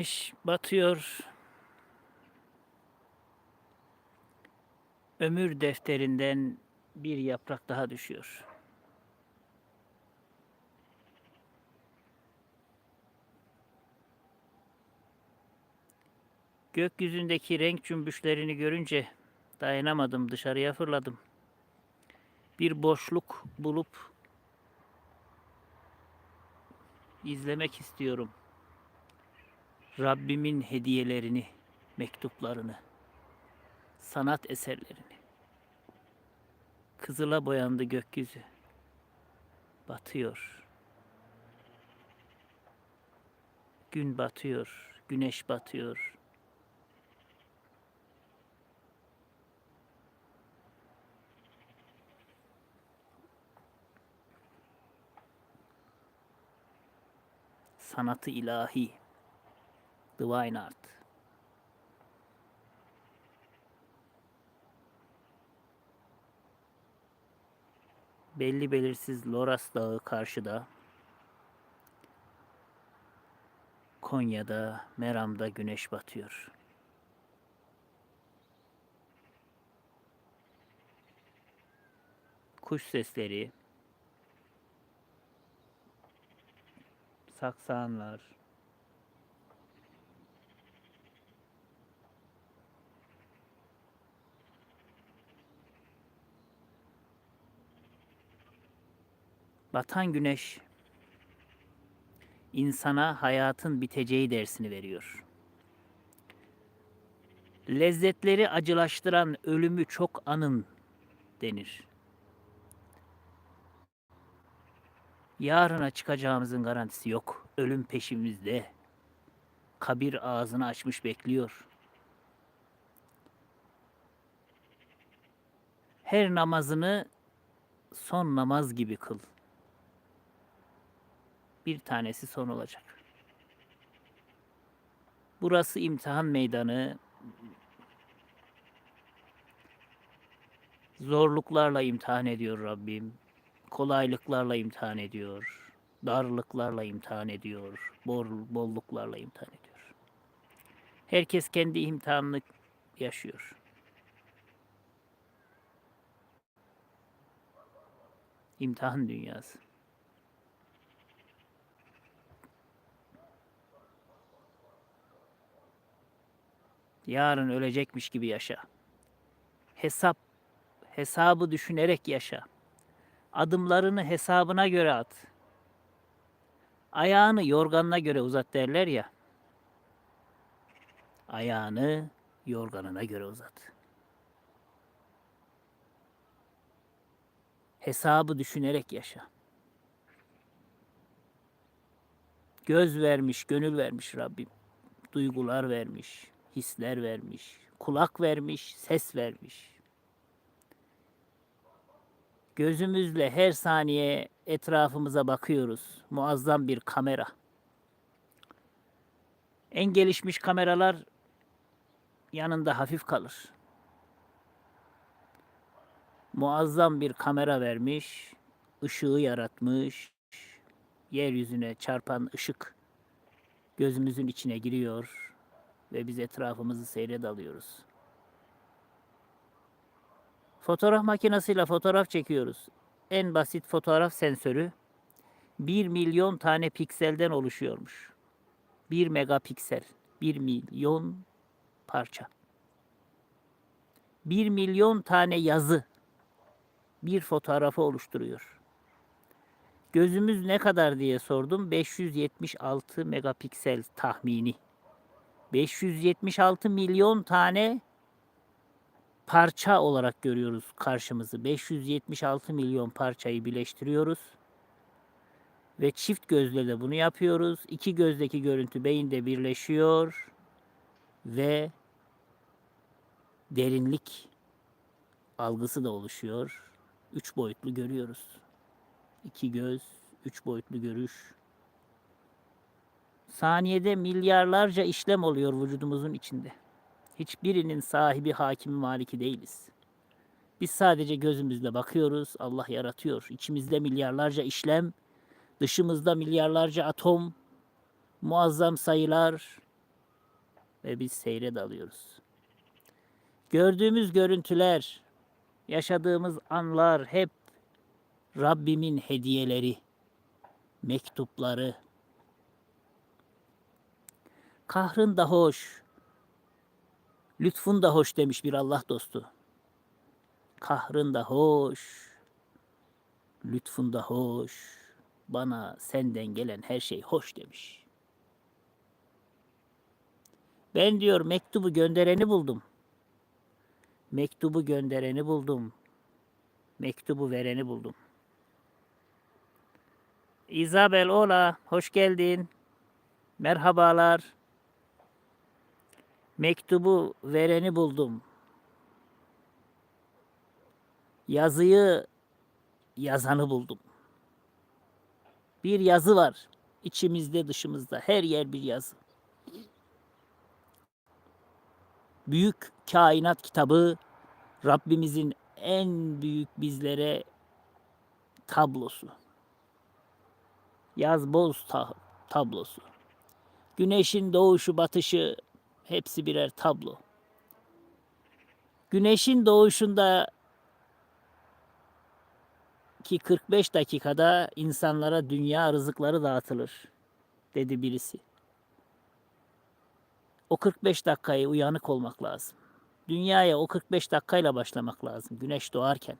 Güneş batıyor. Ömür defterinden bir yaprak daha düşüyor. Gökyüzündeki renk cümbüşlerini görünce dayanamadım, dışarıya fırladım. Bir boşluk bulup izlemek istiyorum. Rabbimin hediyelerini, mektuplarını, sanat eserlerini. Kızıla boyandı gökyüzü. Batıyor. Gün batıyor, güneş batıyor. Sanatı ilahi. Divine Art. Belli belirsiz Loras Dağı karşıda. Konya'da, Meram'da güneş batıyor. Kuş sesleri, saksanlar, Batan güneş insana hayatın biteceği dersini veriyor. Lezzetleri acılaştıran ölümü çok anın denir. Yarına çıkacağımızın garantisi yok. Ölüm peşimizde. Kabir ağzını açmış bekliyor. Her namazını son namaz gibi kıl bir tanesi son olacak. Burası imtihan meydanı. Zorluklarla imtihan ediyor Rabbim. Kolaylıklarla imtihan ediyor. Darlıklarla imtihan ediyor. Bol, bolluklarla imtihan ediyor. Herkes kendi imtihanını yaşıyor. İmtihan dünyası. Yarın ölecekmiş gibi yaşa. Hesap hesabı düşünerek yaşa. Adımlarını hesabına göre at. Ayağını yorganına göre uzat derler ya. Ayağını yorganına göre uzat. Hesabı düşünerek yaşa. Göz vermiş, gönül vermiş Rabbim. Duygular vermiş hisler vermiş, kulak vermiş, ses vermiş. Gözümüzle her saniye etrafımıza bakıyoruz. Muazzam bir kamera. En gelişmiş kameralar yanında hafif kalır. Muazzam bir kamera vermiş, ışığı yaratmış, yeryüzüne çarpan ışık gözümüzün içine giriyor, ve biz etrafımızı seyre dalıyoruz. Fotoğraf makinesiyle fotoğraf çekiyoruz. En basit fotoğraf sensörü 1 milyon tane pikselden oluşuyormuş. 1 megapiksel, 1 milyon parça. 1 milyon tane yazı bir fotoğrafı oluşturuyor. Gözümüz ne kadar diye sordum. 576 megapiksel tahmini. 576 milyon tane parça olarak görüyoruz karşımızı. 576 milyon parçayı birleştiriyoruz. Ve çift gözle de bunu yapıyoruz. İki gözdeki görüntü beyinde birleşiyor ve derinlik algısı da oluşuyor. Üç boyutlu görüyoruz. İki göz, üç boyutlu görüş. Saniyede milyarlarca işlem oluyor vücudumuzun içinde. Hiçbirinin sahibi, hakimi, maliki değiliz. Biz sadece gözümüzle bakıyoruz. Allah yaratıyor. İçimizde milyarlarca işlem, dışımızda milyarlarca atom, muazzam sayılar, ve biz seyre dalıyoruz. Gördüğümüz görüntüler, yaşadığımız anlar hep Rabbimin hediyeleri, mektupları. Kahrın da hoş, lütfun da hoş demiş bir Allah dostu. Kahrın da hoş, lütfun da hoş, bana senden gelen her şey hoş demiş. Ben diyor mektubu göndereni buldum. Mektubu göndereni buldum. Mektubu vereni buldum. Isabel Ola, hoş geldin. Merhabalar. Mektubu vereni buldum. Yazıyı yazanı buldum. Bir yazı var. İçimizde dışımızda her yer bir yazı. Büyük kainat kitabı Rabbimizin en büyük bizlere tablosu. Yaz boz ta- tablosu. Güneşin doğuşu batışı hepsi birer tablo. Güneşin doğuşunda ki 45 dakikada insanlara dünya rızıkları dağıtılır dedi birisi. O 45 dakikayı uyanık olmak lazım. Dünyaya o 45 dakikayla başlamak lazım güneş doğarken.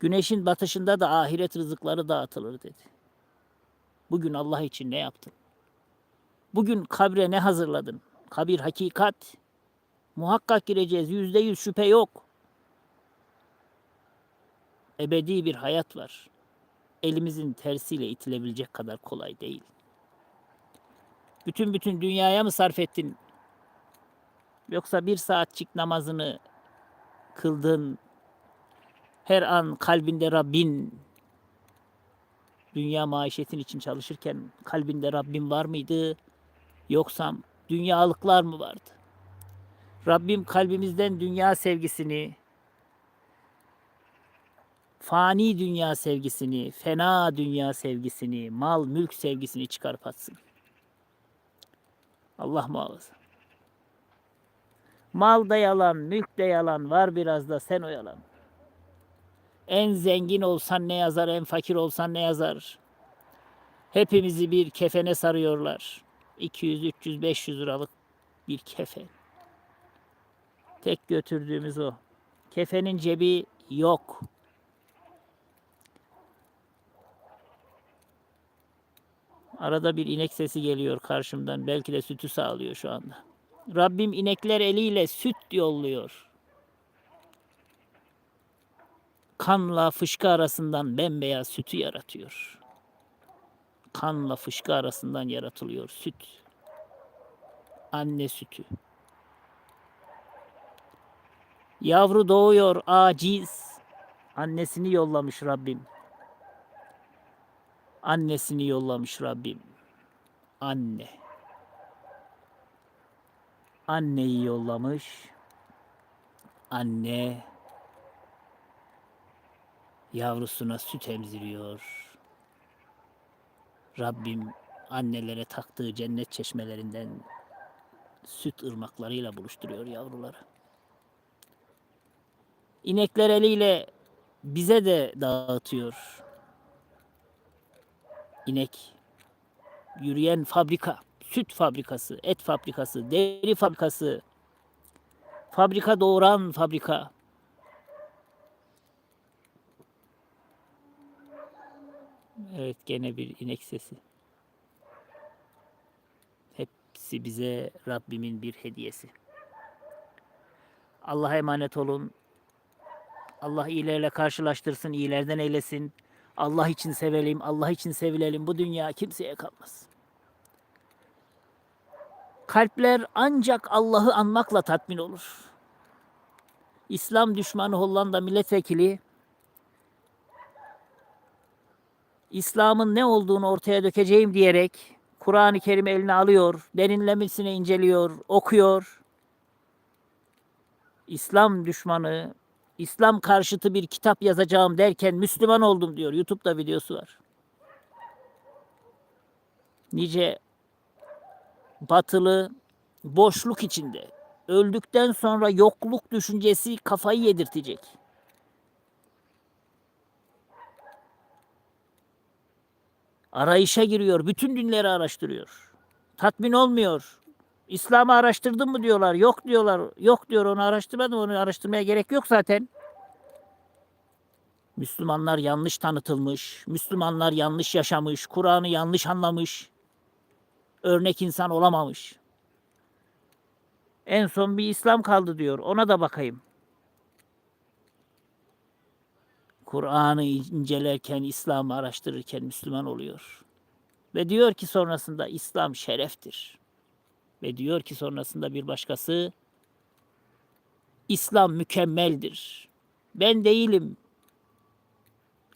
Güneşin batışında da ahiret rızıkları dağıtılır dedi. Bugün Allah için ne yaptın? Bugün kabre ne hazırladın? Kabir hakikat. Muhakkak gireceğiz. Yüzde yüz şüphe yok. Ebedi bir hayat var. Elimizin tersiyle itilebilecek kadar kolay değil. Bütün bütün dünyaya mı sarf ettin? Yoksa bir saatçik namazını kıldın. Her an kalbinde Rabbin dünya maişetin için çalışırken kalbinde Rabbim var mıydı? Yoksa dünyalıklar mı vardı? Rabbim kalbimizden dünya sevgisini, fani dünya sevgisini, fena dünya sevgisini, mal mülk sevgisini çıkarıp atsın. Allah muhafaza. Mal da yalan, mülk de yalan, var biraz da sen oyalan. En zengin olsan ne yazar, en fakir olsan ne yazar? Hepimizi bir kefene sarıyorlar. 200, 300, 500 liralık bir kefen. Tek götürdüğümüz o. Kefenin cebi yok. Arada bir inek sesi geliyor karşımdan. Belki de sütü sağlıyor şu anda. Rabbim inekler eliyle süt yolluyor. Kanla fışkı arasından bembeyaz sütü yaratıyor. Kanla fışkı arasından yaratılıyor süt. Anne sütü. Yavru doğuyor aciz. Annesini yollamış Rabbim. Annesini yollamış Rabbim. Anne. Anneyi yollamış. Anne yavrusuna süt emziriyor. Rabbim annelere taktığı cennet çeşmelerinden süt ırmaklarıyla buluşturuyor yavruları. İnekler eliyle bize de dağıtıyor. İnek yürüyen fabrika, süt fabrikası, et fabrikası, deri fabrikası, fabrika doğuran fabrika. Evet gene bir inek sesi. Hepsi bize Rabbimin bir hediyesi. Allah'a emanet olun. Allah iyilerle karşılaştırsın, iyilerden eylesin. Allah için sevelim, Allah için sevilelim. Bu dünya kimseye kalmaz. Kalpler ancak Allah'ı anmakla tatmin olur. İslam düşmanı Hollanda milletvekili İslam'ın ne olduğunu ortaya dökeceğim diyerek Kur'an-ı Kerim eline alıyor, derinlemesine inceliyor, okuyor. İslam düşmanı, İslam karşıtı bir kitap yazacağım derken Müslüman oldum diyor. YouTube'da videosu var. Nice batılı boşluk içinde. Öldükten sonra yokluk düşüncesi kafayı yedirtecek. Arayışa giriyor. Bütün dinleri araştırıyor. Tatmin olmuyor. İslam'ı araştırdın mı diyorlar. Yok diyorlar. Yok diyor onu araştırmadım. Onu araştırmaya gerek yok zaten. Müslümanlar yanlış tanıtılmış. Müslümanlar yanlış yaşamış. Kur'an'ı yanlış anlamış. Örnek insan olamamış. En son bir İslam kaldı diyor. Ona da bakayım. Kur'an'ı incelerken, İslam'ı araştırırken Müslüman oluyor. Ve diyor ki sonrasında İslam şereftir. Ve diyor ki sonrasında bir başkası İslam mükemmeldir. Ben değilim.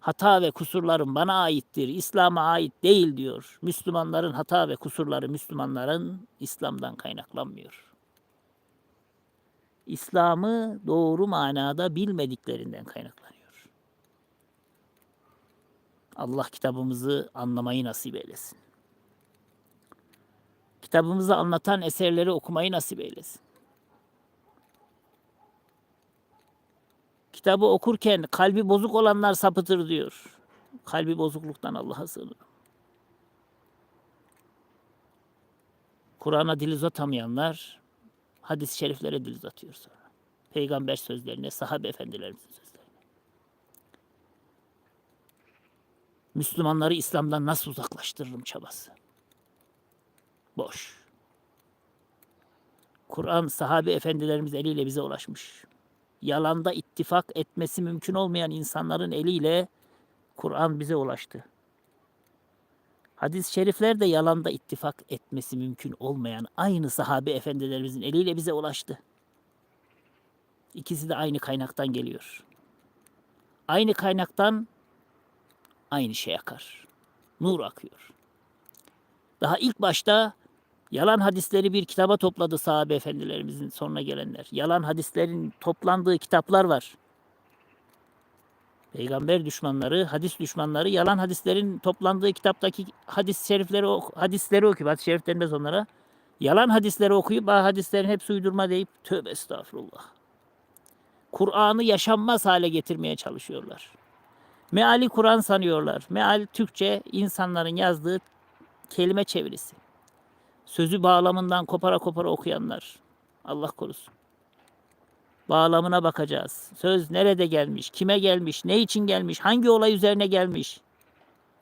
Hata ve kusurlarım bana aittir. İslam'a ait değil diyor. Müslümanların hata ve kusurları Müslümanların İslam'dan kaynaklanmıyor. İslam'ı doğru manada bilmediklerinden kaynaklanıyor. Allah kitabımızı anlamayı nasip eylesin. Kitabımızı anlatan eserleri okumayı nasip eylesin. Kitabı okurken kalbi bozuk olanlar sapıtır diyor. Kalbi bozukluktan Allah'a sığınırım. Kur'an'a dil uzatamayanlar hadis-i şeriflere dil uzatıyor sonra. Peygamber sözlerine, sahabe efendilerimizin sözlerine. Müslümanları İslam'dan nasıl uzaklaştırırım çabası. Boş. Kur'an sahabe efendilerimiz eliyle bize ulaşmış. Yalanda ittifak etmesi mümkün olmayan insanların eliyle Kur'an bize ulaştı. Hadis-i şerifler de yalanda ittifak etmesi mümkün olmayan aynı sahabe efendilerimizin eliyle bize ulaştı. İkisi de aynı kaynaktan geliyor. Aynı kaynaktan aynı şey akar. Nur akıyor. Daha ilk başta yalan hadisleri bir kitaba topladı sahabe efendilerimizin sonuna gelenler. Yalan hadislerin toplandığı kitaplar var. Peygamber düşmanları, hadis düşmanları yalan hadislerin toplandığı kitaptaki hadis şerifleri hadisleri okuyup hadis şerif denmez onlara. Yalan hadisleri okuyup "Aa, hadislerin hepsi uydurma deyip tövbe estağfurullah. Kur'an'ı yaşanmaz hale getirmeye çalışıyorlar. Meali Kur'an sanıyorlar. Meal Türkçe insanların yazdığı kelime çevirisi. Sözü bağlamından kopara kopara okuyanlar. Allah korusun. Bağlamına bakacağız. Söz nerede gelmiş, kime gelmiş, ne için gelmiş, hangi olay üzerine gelmiş.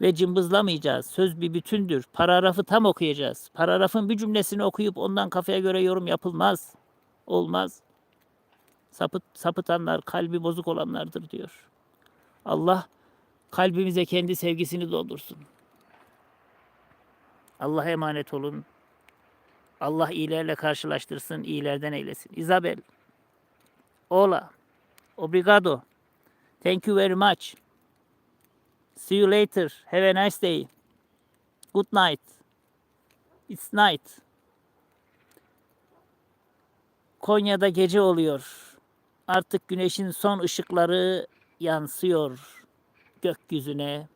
Ve cımbızlamayacağız. Söz bir bütündür. Paragrafı tam okuyacağız. Paragrafın bir cümlesini okuyup ondan kafaya göre yorum yapılmaz. Olmaz. Sapıt, sapıtanlar, kalbi bozuk olanlardır diyor. Allah kalbimize kendi sevgisini doldursun. Allah'a emanet olun. Allah iyilerle karşılaştırsın, iyilerden eylesin. Isabel. Hola. Obrigado. Thank you very much. See you later. Have a nice day. Good night. It's night. Konya'da gece oluyor. Artık güneşin son ışıkları yansıyor gökyüzüne.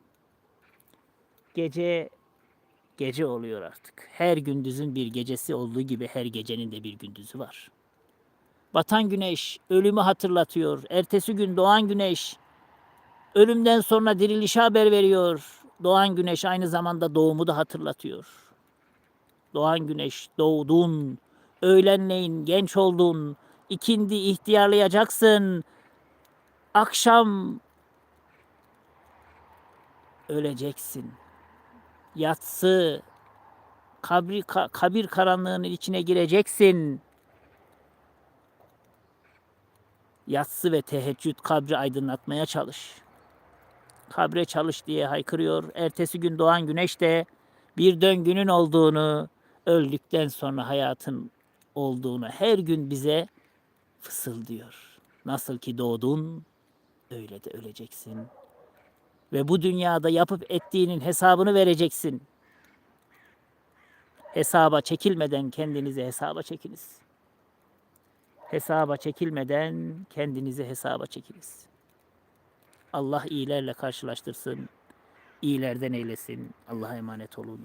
Gece gece oluyor artık. Her gündüzün bir gecesi olduğu gibi her gecenin de bir gündüzü var. Batan güneş ölümü hatırlatıyor. Ertesi gün doğan güneş ölümden sonra dirilişe haber veriyor. Doğan güneş aynı zamanda doğumu da hatırlatıyor. Doğan güneş doğdun, öğlenleyin genç oldun, ikindi ihtiyarlayacaksın. Akşam öleceksin. Yatsı, kabri, ka- kabir karanlığının içine gireceksin. Yatsı ve teheccüd kabri aydınlatmaya çalış. Kabre çalış diye haykırıyor. Ertesi gün doğan güneş de bir döngünün olduğunu, öldükten sonra hayatın olduğunu her gün bize fısıldıyor. Nasıl ki doğdun, öyle de öleceksin. Ve bu dünyada yapıp ettiğinin hesabını vereceksin. Hesaba çekilmeden kendinizi hesaba çekiniz. Hesaba çekilmeden kendinizi hesaba çekiniz. Allah iyilerle karşılaştırsın. iyilerden eylesin. Allah'a emanet olun.